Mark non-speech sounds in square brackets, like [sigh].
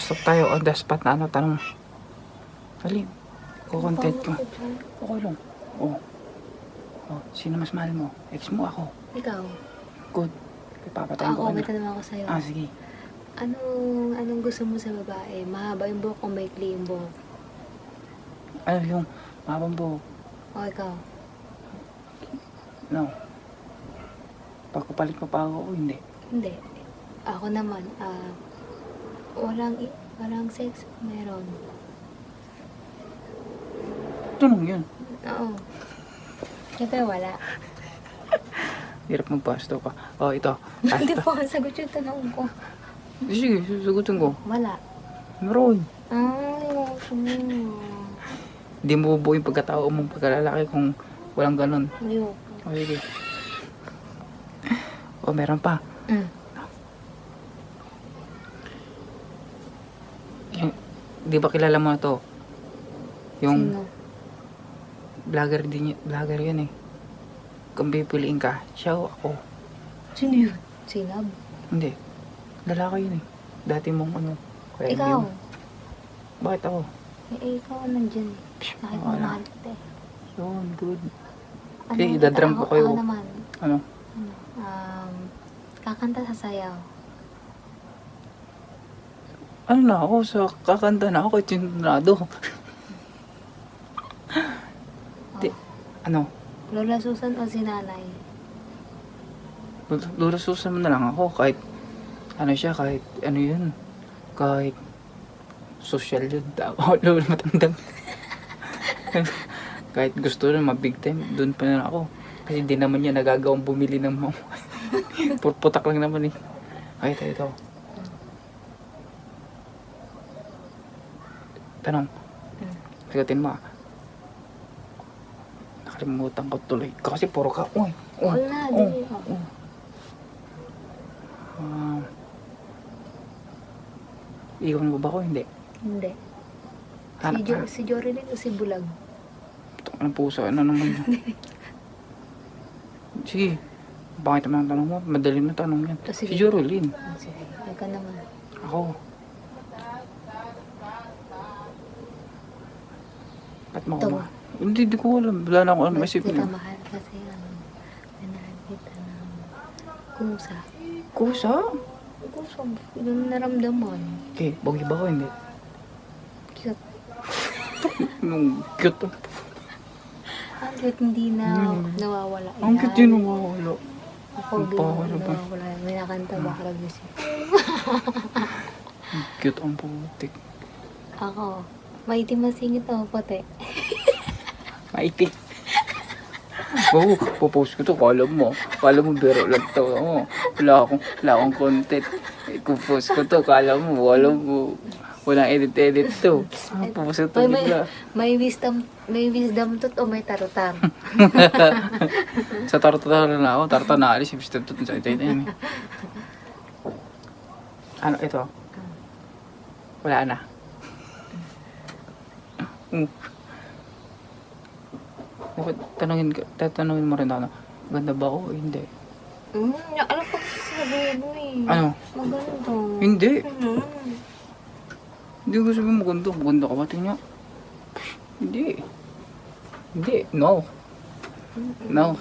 Pasok tayo on the spot na ano, tanong. Alin? Kukontent ko. Okay lang. Oh. Oh, sino mas mahal mo? Ex mo ako. Ikaw. Good. Ipapatayin ko Ako, may tanong ako sa'yo. Ah, sige. Anong, anong gusto mo sa babae? Mahaba yung buhok o maikli yung buhok? Ano yung mahabang buhok? O ikaw? No. Pagkapalit mo pa ako, o hindi. Hindi. Ako naman, ah, walang, walang sex, meron. Tanong yun. Oo. Siyempre wala. [laughs] Hirap magpasto ka. Oh, ito. Ah, [laughs] Hindi po ang sagot yung tanong ko. Sige, susugutin ko. Wala. Meron. Gusto mo. Hindi mo bubuo yung pagkatao mong pagkalalaki kung walang ganun. Ayoko. O, sige. O, meron pa. Mm. Yung, di ba kilala mo to? Yung Sino? vlogger din y- vlogger yun eh. Kung pipiliin ka, siya o ako. Sino yun? Sinab? Hindi. Lalaki yun eh. Dati mong ano. kaya Ikaw. yun. Bakit ako? Eh, ikaw nandyan eh. Nakita wala. mahal kita eh. Yun, good. Ano, Eh, idadrum ko ako- kayo. Ako naman. Ano? Ano, um, kakanta sa sayaw. Ano na ako? Sa kakanta na ako kay Chinado. Di, ano? Lola Susan o si nanay? Lulususan mo na lang ako kahit ano siya, kahit ano yun. Kahit social yun. [laughs] Ako, lolo matandang. [laughs] kahit gusto rin mabig time, doon pa na ako. Kasi hindi naman niya nagagawang bumili ng mga [laughs] Purputak lang naman eh. Ay, ito, ito. Tanong. Hmm. Sagutin mo ah. Nakalimutan ko tuloy. Kasi puro ka. Uy, uy. Wala, oh, di. oh. Ah. iwan mo ba ako? Hindi. Hindi. Si, Hanap jo ka. si Jorilyn o si Bulag? Ito ng puso. Ano naman yun? [laughs] Sige. Bakit naman ang tanong mo? Madali na tanong yan. Si. Jorolyn. Ah, sige. Ikaw naman. Ako. Ba't mo Ito. ma? Hindi, di ko alam. Wala na ako ano. Ba't Isip kita niya. mahal kasi ano, minahal kita ng kusa. Kusa? Kusa, yung naramdaman. Okay, bogi ba ako? Hindi. Cute. Nung cute. Ang cute, hindi na Hmm. nawawala. Ang yan. cute yun. Nawawala. Ako, Ang di baho na na ba? nawawala. May nakanta ba ka music? Ang Cute ang putik. Ako, maitim ang singit o puti. Maitik. Oo, oh, pupost ko to. Kala mo. Kala mo biro lang to. Oh, wala akong, wala akong content. Ipupost ko to. Kala mo, wala mo. Walang edit-edit to. Ah, pupost ko to May, may, bigla. may wisdom, may wisdom tooth o may tarutar. [laughs] Sa tartata na ako. Tarta na alis. Ibig sabihin to sa ito yun. eh. Ano, ito? Wala na. Mm. Bakit tanongin, ka- tatanungin mo rin ako, na, ganda ba ako o hindi? Hmm, alam ko sasabihin mo eh. Ano? Maganda. Hindi. Hmm. Hindi ko sabihin maganda. Maganda ka ba? Tingnan. Hindi. Hindi. No. No.